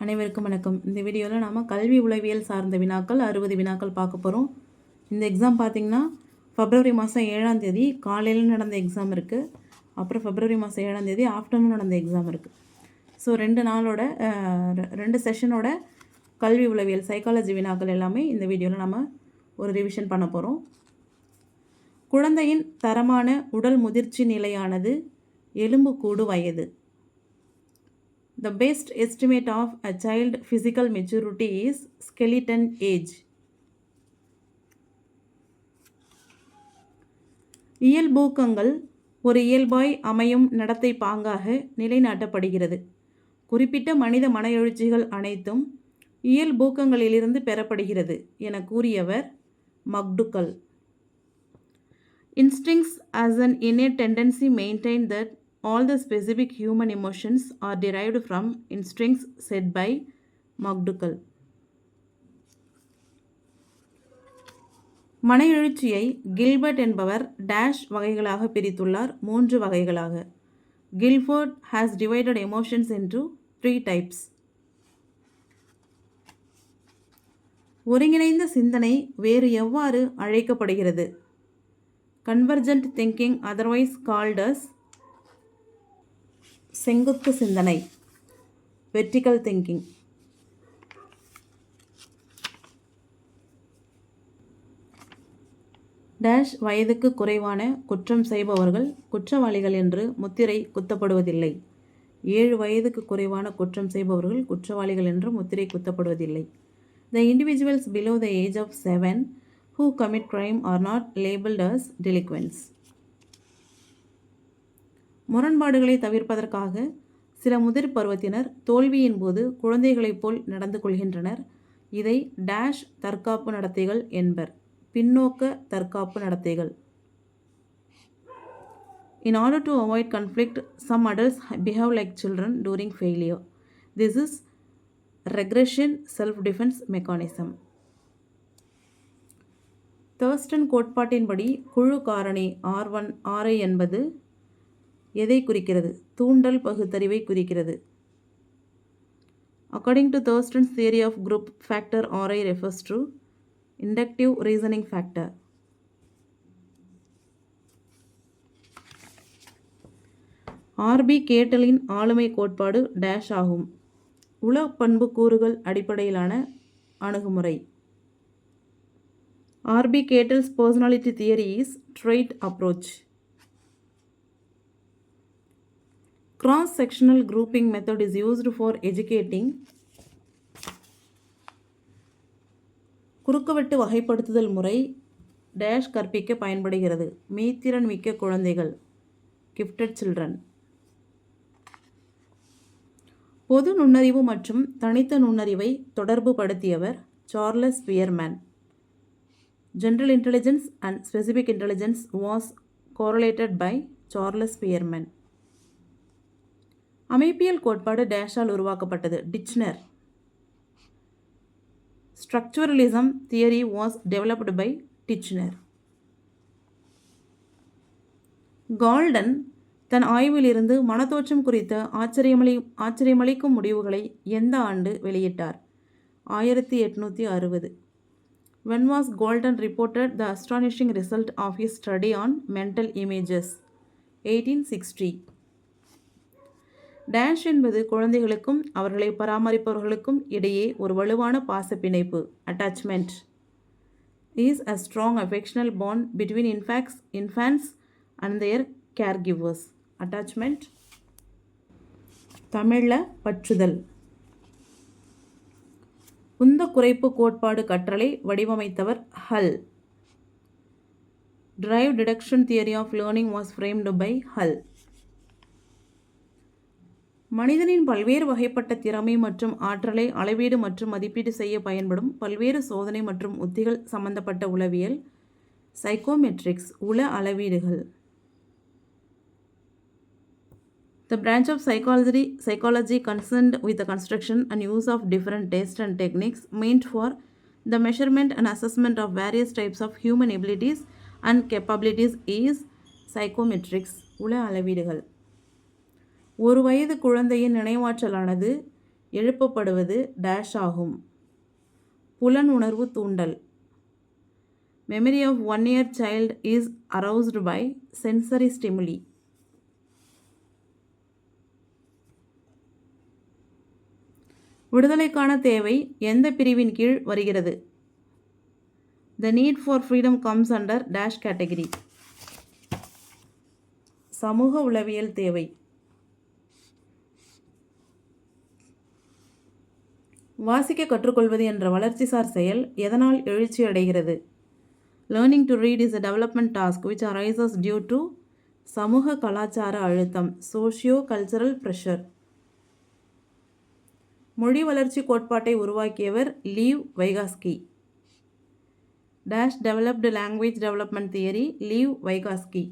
அனைவருக்கும் வணக்கம். இந்த வீடியோவில் நாம் கல்வி உளவியல் சார்ந்த வினாக்கள் அறுபது வினாக்கள் பார்க்க போகிறோம் இந்த எக்ஸாம் பார்த்திங்கன்னா ஃபெப்ரவரி மாதம் ஏழாம் தேதி காலையில் நடந்த எக்ஸாம் இருக்குது அப்புறம் ஃபெப்ரவரி மாதம் ஏழாம் தேதி ஆஃப்டர்நூன் நடந்த எக்ஸாம் இருக்குது ஸோ ரெண்டு நாளோட ரெ- ரெண்டு செஷனோட கல்வி உளவியல் சைக்காலஜி வினாக்கள் எல்லாமே இந்த வீடியோவில் நம்ம ஒரு ரிவிஷன் பண்ண போகிறோம் குழந்தையின் தரமான உடல் முதிர்ச்சி நிலையானது எலும்புக்கூடு வயது. The best estimate of a child physical maturity is skeleton age. இயல்பூக்கங்கள் ஒரு இயல்பாய் அமையும் நடத்தை பாங்காக நிலைநாட்டப்படுகிறது குறிப்பிட்ட மனித மன எழுச்சிகள் அனைத்தும் இயல்பூக்கங்களிலிருந்து பெறப்படுகிறது என கூறியவர் McDougall instincts as an innate tendency maintain that all the specific human emotions are derived from instincts said by McDougall. மன எழுச்சியை கில்பர்ட் என்பவர் டேஷ் வகைகளாக பிரித்துள்ளார். மூன்று வகைகளாக. Guilford has divided emotions into three types ஒருங்கிணைந்த சிந்தனை வேறு எவ்வாறு அழைக்கப்படுகிறது? கன்வர்ஜென்ட் திங்கிங் அதர்வைஸ் கால்டஸ் செங்குத்து சிந்தனை வெர்டிக்கல் திங்கிங் டேஷ் வயதுக்கு குறைவான குற்றம் செய்பவர்கள் குற்றவாளிகள் என்று முத்திரை குத்தப்படுவதில்லை. ஏழு வயதுக்கு குறைவான குற்றம் செய்பவர்கள் குற்றவாளிகள் என்று முத்திரை குத்தப்படுவதில்லை. The individuals below the age of seven who commit crime are not labelled as delinquents முரண்பாடுகளை தவிர்ப்பதற்காக சில முதிர் பருவத்தினர் தோல்வியின் போது குழந்தைகளைப் போல் நடந்து கொள்கின்றனர். இதை டேஷ் தற்காப்பு நடத்தைகள் என்பர். பின்னோக்க தற்காப்பு நடத்தைகள். In order to avoid conflict some adults behave like children during failure this is regression self defence mechanism Thurstone கோட்பாட்டின்படி குழு காரணி ஆர் ஒன் ஆர்ஐ என்பது எதை குறிக்கிறது? தூண்டல் பகுத்தறிவை குறிக்கிறது. According to Thurstone's theory of group factor R I refers to inductive reasoning factor R B கேட்டலின் ஆளுமை கோட்பாடு டேஷ் ஆகும். உள பண்பு கூறுகள் அடிப்படையிலான அணுகுமுறை. R B Cattell's personality theory is trait approach cross sectional grouping method is used for educating குறுக்குவெட்டு வகைப்படுத்துதல் முறை டேஷ் கற்பிக்க பயன்படுகிறது. மீத்திறன் மிக்க குழந்தைகள் கிஃப்டட் சில்ட்ரன் பொது நுண்ணறிவு மற்றும் தனித்த நுண்ணறிவை தொடர்பு படுத்தியவர் Charles Spearman. General intelligence and specific intelligence was correlated by Charles Spearman. அமைப்பியல் கோட்பாடு டேஷால் உருவாக்கப்பட்டது. Titchener structuralism theory was developed by Titchener Galton தன் ஆய்விலிருந்து மனத்தோற்றம் குறித்த ஆச்சரியமளி ஆச்சரியமளிக்கும் முடிவுகளை எந்த ஆண்டு வெளியிட்டார்? ஆயிரத்தி எட்நூற்றி அறுபது. When was Galton reported the astonishing result of his study on mental images eighteen sixty dash என்பது குழந்தைகளுக்கும் அவர்களை பராமரிப்பவர்களுக்கும் இடையே ஒரு வலுவான பாச பிணைப்பு attachment is a strong affectional bond between between infants and and caregivers attachment தமிழில் பற்றுதல். உந்த குறைப்பு கோட்பாடு கற்றலை வடிவமைத்தவர் Hull drive deduction theory of learning was framed by Hull மனிதனின் பல்வேறு வகைப்பட்ட திறமை மற்றும் ஆற்றலை அளவீடு மற்றும் மதிப்பீடு செய்ய பயன்படும் பல்வேறு சோதனை மற்றும் உத்திகள் சம்பந்தப்பட்ட உளவியல் சைக்கோமெட்ரிக்ஸ் உள அளவீடுகள் The branch of psychology, psychology concerned with the construction and use of different tests and techniques meant for the measurement and assessment of various types of human abilities and capabilities is psychometrics உள அளவீடுகள் ஒரு வயது குழந்தையின் நினைவாற்றலானது எழுப்பப்படுவது dash ஆகும். புலன் உணர்வு தூண்டல். Memory of one year child is aroused by sensory stimuli விடுதலைக்கான தேவை எந்த பிரிவின் கீழ் வருகிறது? The need for freedom comes under dash category சமூக உளவியல் தேவை. வாசிக்க கற்றுக்கொள்வது என்ற வளர்ச்சிசார் செயல் எதனால் எழுச்சி அடைகிறது learning to read is a development task which arises due to சமூக கலாச்சார அழுத்தம் சோஷியோ கல்ச்சரல் ப்ரெஷர் மொழி வளர்ச்சி கோட்பாட்டை உருவாக்கியவர் Lev Vygotsky. Dash developed language development theory Lev Vygotsky.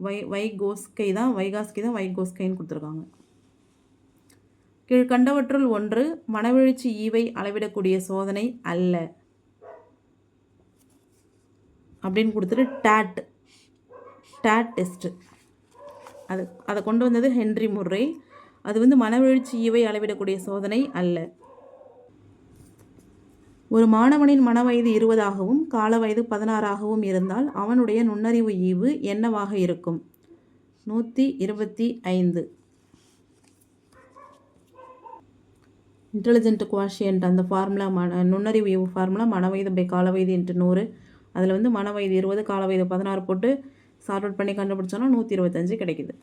வை வைகோஸ்கை தான் வைகாஸ்கி தான் வைகோஸ்கைன்னு கொடுத்துருக்காங்க. கீழ்கண்டவற்றுள் ஒன்று மனவெழுச்சி ஈவை அளவிடக்கூடிய சோதனை அல்ல. அப்படின்னு கொடுத்துட்டு டேட். டேட் டெஸ்ட்டு அது அதை கொண்டு வந்தது ஹென்ரி முர்ரே. அது வந்து மனவெழுச்சி ஈவை அளவிடக்கூடிய சோதனை அல்ல. ஒரு மாணவனின் மனவயது இருபதாகவும் கால வயது பதினாறாகவும் இருந்தால் அவனுடைய நுண்ணறிவு ஈவு என்னவாக இருக்கும்? நூற்றி இருபத்தி ஐந்து. இன்டெலிஜென்ட் குவாஷியன்ட் அந்த ஃபார்முலா மன நுண்ணறிவு ஃபார்முலா மனவயது பை காலவயது என்று நூறு. அதில் வந்து மனவயது இருபது காலவயது பதினாறு போட்டு சார்ட் அவுட் பண்ணி கண்டுபிடிச்சோன்னா நூற்றி இருபத்தஞ்சு கிடைக்குது.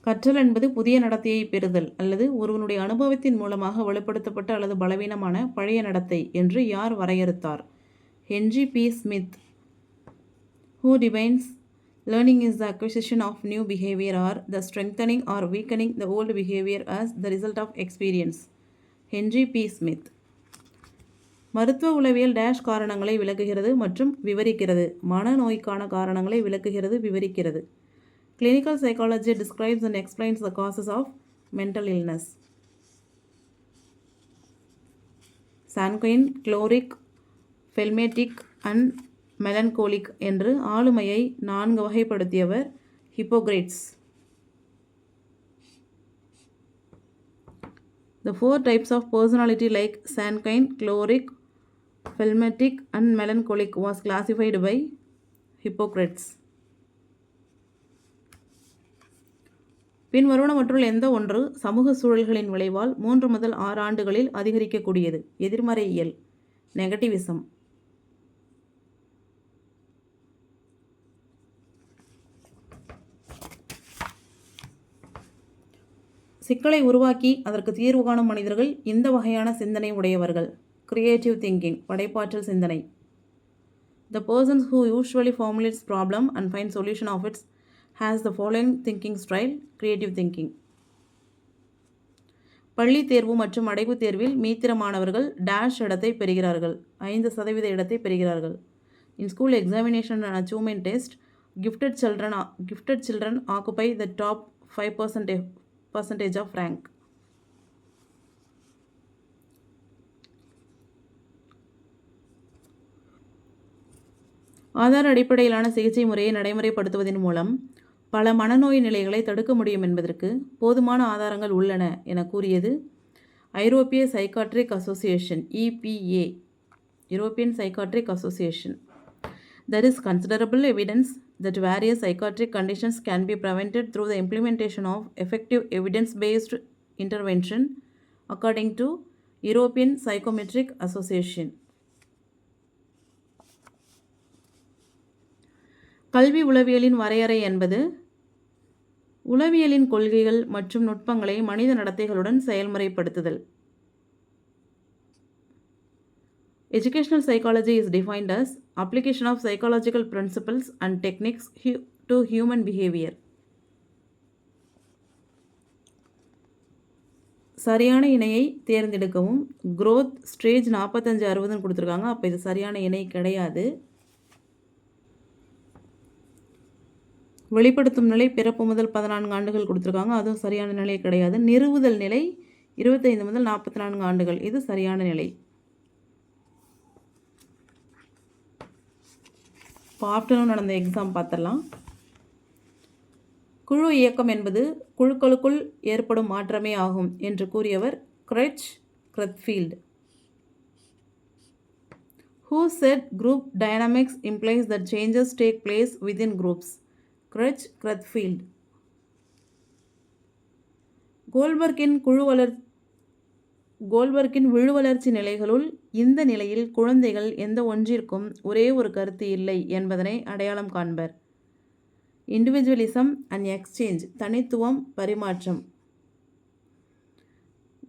கற்றல் என்பது புதிய நடத்தையை பெறுதல் அல்லது ஒருவனுடைய அனுபவத்தின் மூலமாக வெளிப்படுத்தப்பட்ட அல்லது பலவீனமான பழைய நடத்தை என்று யார் வரையறுத்தார்? Henry P. Smith. Who defines learning is the acquisition of new behaviour or the strengthening or weakening the old behaviour as the result of experience Henry P Smith மருத்துவ உளவியல் டேஷ் காரணங்களை விளக்குகிறது மற்றும் விவரிக்கிறது. மனநோய்க்கான காரணங்களை விளக்குகிறது விவரிக்கிறது. Clinical psychology describes and explains the causes of mental illness sanguine choleric phlegmatic and melancholic என்று ஆளுமையை நான்கு வகைப்படுத்தியவர் Hippocrates. The four types of personality like sanguine, choleric, phlegmatic and melancholic was classified by Hippocrates. பின்வருவனவற்றுள் எந்த ஒன்று சமூக சூழல்களின் விளைவால் மூன்று முதல் ஆறு ஆண்டுகளில் அதிகரிக்கக்கூடியது? எதிர்மறை இயல் நெகட்டிவிசம் சிக்கலை உருவாக்கி அதற்கு தீர்வு காணும் மனிதர்கள் இந்த வகையான சிந்தனை உடையவர்கள். கிரியேட்டிவ் திங்கிங் படைப்பாற்றல் சிந்தனை. The persons who usually formulates problem and find solution of its has the following thinking style creative thinking பள்ளி தேர்வு மற்றும் அடைவு தேர்வில் மீத்திரமானவர்கள் டேஷ் இடத்தை பெறுகிறார்கள். ஐந்து சதவீத இடத்தை பெறுகிறார்கள். In school examination and achievement test gifted children gifted children occupy the top five percentage percentage of rank. ஆதார அடிப்படையிலான சிகிச்சை முறையை நடைமுறைப்படுத்துவதன் மூலம் பல மனநோய் நிலைகளை தடுக்க முடியும் என்பதற்கு போதுமான ஆதாரங்கள் உள்ளன என கூறியது ஐரோப்பிய Psychiatric Association EPA European Psychiatric Association There is considerable evidence that various psychiatric conditions can be prevented through the implementation of effective evidence based intervention, according to European Psychometric Association. கல்வி உளவியலின் வரையறை என்பது உளவியலின் கொள்கைகள் மற்றும் நுட்பங்களை மனித நடத்தைகளுடன் செயல்முறைப்படுத்துதல் Educational psychology is defined as application of psychological principles and techniques hu- to human behavior. சரியான இணையை தேர்ந்தெடுக்கவும். க்ரோத் ஸ்டேஜ் நாற்பத்தஞ்சு அறுபதுன்னு கொடுத்துருக்காங்க. அப்போ இது சரியான இணை கிடையாது. வெளிப்படுத்தும் நிலை பிறப்பு முதல் பதினான்கு ஆண்டுகள் கொடுத்துருக்காங்க. அதுவும் சரியான நிலை கிடையாது. நிறுவுதல் நிலை இருபத்தைந்து முதல் நாற்பத்தி நான்கு ஆண்டுகள். இது சரியான நிலை. இப்போ ஆஃப்டர்நூன் நடந்த எக்ஸாம் பார்த்துடலாம். குழு இயக்கம் என்பது குழுக்களுக்குள் ஏற்படும் மாற்றமே ஆகும் என்று கூறியவர் Krech Crutchfield. Who said group dynamics implies the changes take place within groups Krech Crutchfield. கோல்பர்கின் குழு வளர் கோல்பர்க்கின் விழுவளர்ச்சி நிலைகளுள் இந்த நிலையில் குழந்தைகள் எந்த ஒன்றிற்கும் ஒரே ஒரு கருத்து இல்லை என்பதனை அடையாளம் காண்பர். இண்டிவிஜுவலிசம் அண்ட் எக்ஸ்சேஞ்ச் தனித்துவம் பரிமாற்றம்.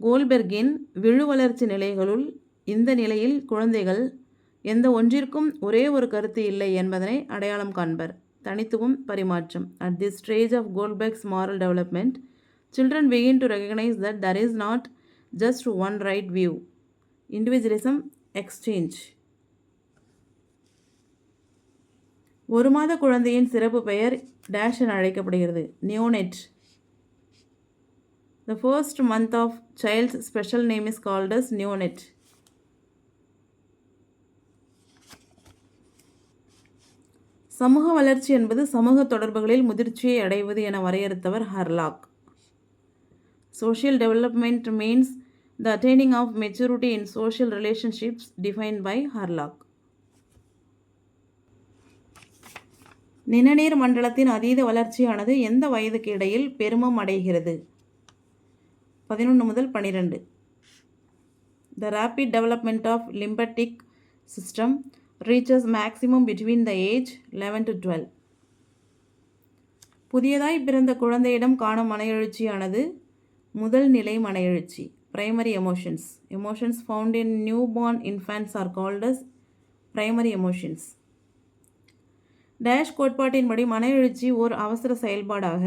கோல்பெர்கின் விழுவளர்ச்சி நிலைகளுள் இந்த நிலையில் குழந்தைகள் எந்த ஒன்றிற்கும் ஒரே ஒரு கருத்து இல்லை என்பதனை அடையாளம் காண்பர். தனித்துவம் பரிமாற்றம். At the stage of Kohlberg's moral development children begin to recognize that there is not just one right view individualism exchange ஒரு மாத குழந்தையின் சிறப்பு பெயர் டேஷ் என அழைக்கப்படுகிறது. Neonate the first month of child's special name is called as neonate சமூக வளர்ச்சி என்பது சமூக தொடர்புகளில் முதிர்ச்சியை அடைவது என வரையறுத்தவர் Hurlock social development means the attaining of maturity in social relationships define by Hurlock நிணநீர் மண்டலத்தின் அதீத வளர்ச்சியானது எந்த வயதுக்கு இடையில் பெருமம் அடைகிறது? பதினொன்று முதல் பனிரெண்டு. The rapid development of lymphatic system reaches maximum between the age eleven to twelve புதியதாய் பிறந்த குழந்தையிடம் காணும் மன எழுச்சியானது முதல் நிலை மன எழுச்சி primary emotions emotions found in new born infants are called as primary emotions dash கோட்பாட்டின்படி மன எழுச்சி ஓர் அவசர செயல்பாடாக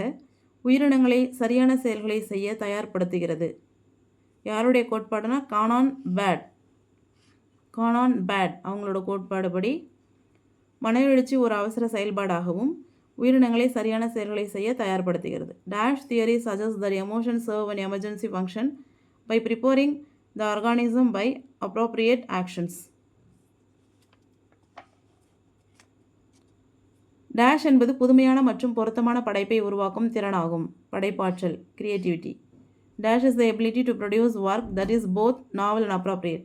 உயிரினங்களை சரியான செயல்களை செய்ய தயார்படுத்துகிறது. யாருடைய கோட்பாடுனா கானான் பேட் கானான் பேட் அவங்களோட கோட்பாடுபடி மன எழுச்சி ஒரு அவசர செயல்பாடாகவும் உயிரினங்களை சரியான செயல்களை செய்ய தயார்படுத்துகிறது. Dash theory suggest that emotion serve and emergency function by preparing the organism by appropriate actions dash என்பது புதுமையான மற்றும் பொருத்தமான படைப்பை உருவாக்கும் திறனாகும். படைப்பாற்றல் creativity dash is the ability to produce work that is both novel and appropriate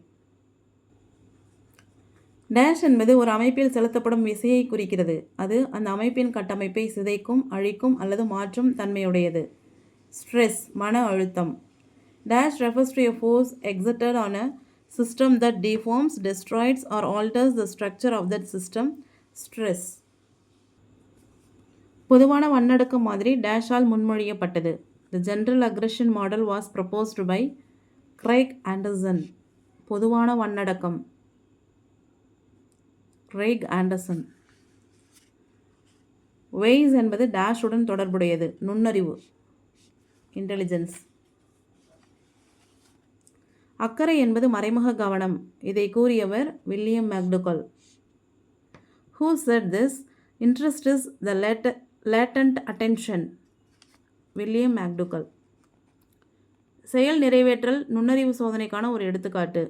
dash என்பது ஒரு அமைப்பில் செலுத்தப்படும் விசையை குறிக்கிறது. அது அந்த அமைப்பின் கட்டமைப்பை சிதைக்கும் அழிக்கும் அல்லது மாற்றும் தன்மையுடையது. ஸ்ட்ரெஸ் மன அழுத்தம். Dash refers to a force exerted on a system that deforms destroys or alters the structure of that system stress பொதுவான வன்னடக்க மாதிரி டேஷால் முன்மொழியப்பட்டது. The general aggression model was proposed by Craig Anderson பொதுவான வன்னடக்கம் கிரைக் ஆண்டர்சன் வெய்ஸ் என்பது டேஷுடன் தொடர்புடையது. நுண்ணறிவு. இன்டெலிஜென்ஸ் அக்கறை என்பது மறைமுக கவனம். இதை கூறியவர் William McDougall. Who said this interest is the late latent attention William McDougall. செயல் நிறைவேற்றல் நுண்ணறிவு சோதனைக்கான ஒரு எடுத்துக்காட்டு.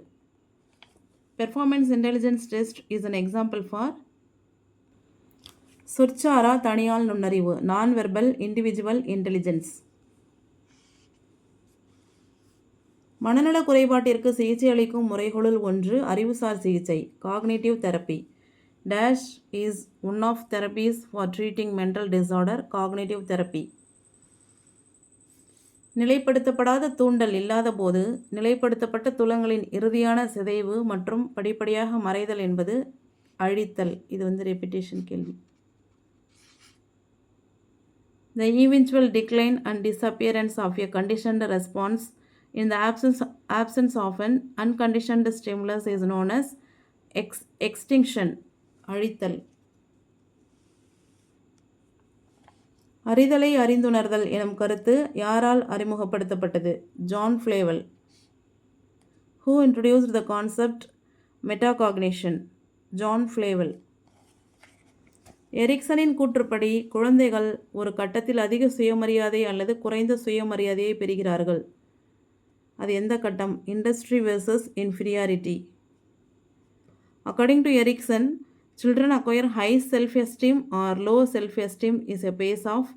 Performance intelligence test is an example for சொற்சாரா தனியால் நுண்ணறிவு நான் வெர்பல் இண்டிவிஜுவல் இன்டெலிஜென்ஸ் மனநல குறைபாட்டிற்கு சிகிச்சை அளிக்கும் முறைகளுள் ஒன்று அறிவுசார் சிகிச்சை cognitive therapy dash is one of therapies for treating mental disorder cognitive therapy நிலைப்படுத்தப்படாத தூண்டல் இல்லாதபோது நிலைப்படுத்தப்பட்ட துலங்களின் இறுதியான சிதைவு மற்றும் படிப்படியாக மறைதல் என்பது அழித்தல். இது வந்து ரெப்பிட்டேஷன் கேள்வி. The eventual decline and disappearance of a conditioned response In the absence, absence of an unconditioned stimulus is known as ex extinction அழித்தல் அறிதலை அறிந்துணர்தல் எனும் கருத்து யாரால் அறிமுகப்படுத்தப்பட்டது? John Flavell. Who introduced the concept metacognition John Flavell. எரிக்சனின் கூற்றுப்படி குழந்தைகள் ஒரு கட்டத்தில் அதிக சுயமரியாதை அல்லது குறைந்த சுயமரியாதையை பெறுகிறார்கள். அது எந்த கட்டம்? Industry versus inferiority according to Erikson children acquire high self esteem or low self esteem is a phase of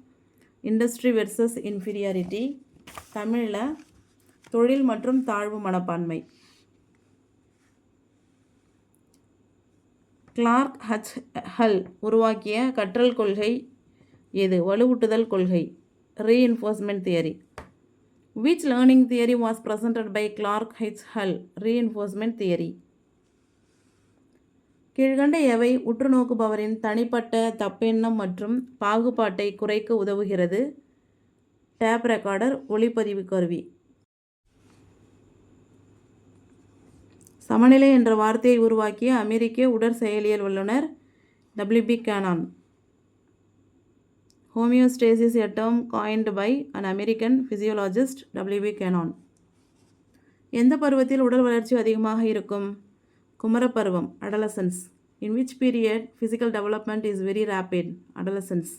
industry versus inferiority தமிழில் தொழில் மற்றும் தாழ்வு மனப்பான்மை. கிளார்க் ஹச் ஹல் உருவாக்கிய கற்றல் கொள்கை எது? வலுவூட்டுதல் கொள்கை. Reinforcement theory which learning theory was presented by Clark H Hull reinforcement theory கீழ்கண்ட எவை உற்று நோக்குபவரின் தனிப்பட்ட தப்பெண்ணம் மற்றும் பாகுபாட்டை குறைக்க உதவுகிறது? டேப் ரெக்கார்டர் ஒளிப்பதிவு கருவி. சமநிலை என்ற வார்த்தையை உருவாக்கிய அமெரிக்க உடற்செயலியல் வல்லுனர் W B Cannon homeostasis a term coined by an American physiologist W B Cannon எந்த பருவத்தில் உடல் வளர்ச்சி அதிகமாக இருக்கும்? குமரப்பருவம் adolescence in which period physical development is very rapid adolescence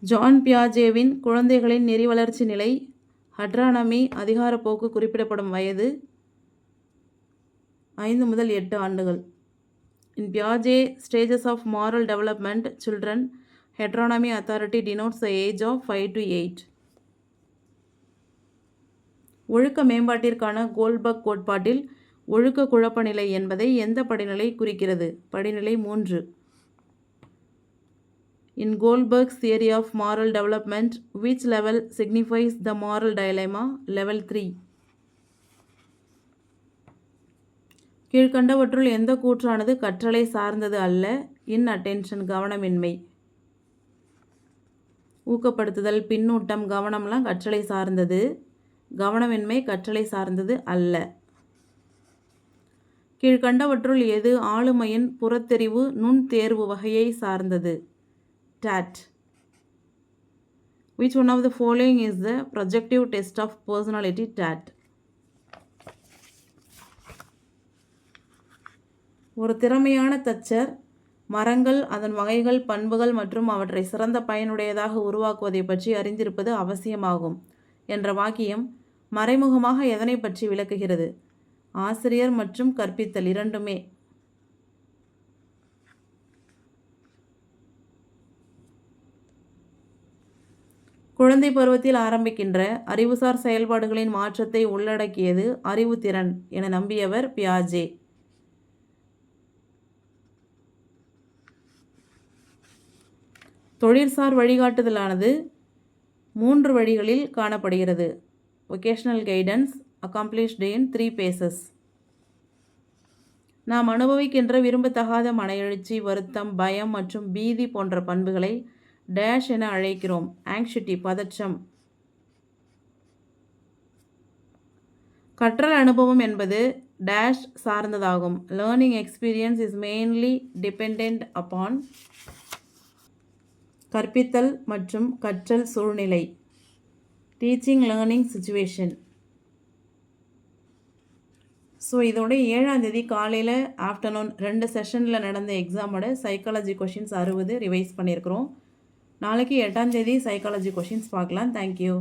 Jean பியாஜேவின் குழந்தைகளின் நெறி வளர்ச்சி நிலை ஹட்ரானமி அதிகாரப்போக்கு குறிப்பிடப்படும் வயது ஐந்து முதல் எட்டு ஆண்டுகள். In பியாஜே stages of moral development children heteronomy authority denotes the age of five to eight ஒழுக்க மேம்பாட்டிற்கான கோல்பக் கோட்பாட்டில் ஒழுக்க குழப்பநிலை என்பதை எந்த படிநிலை குறிக்கிறது? படிநிலை மூன்று. In Kohlberg's theory of moral development which level signifies the moral dilemma level three கீழ்கண்டவற்றுள் எந்த கூற்றானது கற்றலை சார்ந்தது அல்ல? இன் அட்டென்ஷன் கவனமின்மை. ஊக்கப்படுத்துதல் பின்னூட்டம் கவனம்லாம் கற்றலை சார்ந்தது. கவனமின்மை கற்றலை சார்ந்தது அல்ல. கீழ்கண்டவற்றுள் எது ஆளுமையின் புறத்தெரிவு நுண்தேர்வு வகையை சார்ந்தது. Dot which one of the following is the projective test of personality dot ஒரு திறமையான தச்சர் மரங்கள் அதன் வகைகள் பண்புகள் மற்றும் அவற்றை சிறந்த பயனுடையதாக உருவாக்குவதை பற்றி அறிந்திருப்பது அவசியமாகும் என்ற வாக்கியம் மறைமுகமாக எதனை பற்றி விளக்குகிறது? ஆசிரியர் மற்றும் கற்பித்தல் இரண்டுமே. குழந்தை பருவத்தில் ஆரம்பிக்கின்ற அறிவுசார் செயல்பாடுகளின் மாற்றத்தை உள்ளடக்கியது அறிவுத்திறன் என நம்பியவர் பியாஜே. தொழிற்சார் வழிகாட்டுதலானது மூன்று வழிகளில் காணப்படுகிறது. Vocational guidance accomplished in three phases நாம் அனுபவிக்கின்ற விரும்பத்தகாத மன எழுச்சி வருத்தம் பயம் மற்றும் பீதி போன்ற பண்புகளை டேஷ் என அழைக்கிறோம். ஆங்ஷிட்டி பதற்றம். கற்றல் அனுபவம் என்பது டேஷ் சார்ந்ததாகும். Learning experience is mainly depend upon கற்பித்தல் மற்றும் கற்றல் சூழ்நிலை. டீச்சிங் லேர்னிங் சுச்சுவேஷன் ஸோ இதோட ஏழாம் தேதி காலையில் ஆஃப்டர்நூன் ரெண்டு செஷனில் நடந்த எக்ஸாமோட சைக்காலஜி கொஷின்ஸ் அறுபது ரிவைஸ் பண்ணியிருக்கிறோம். நாளைக்கு எட்டாம் தேதி சைக்காலஜி கொஷின்ஸ் பார்க்கலாம். தேங்க்யூ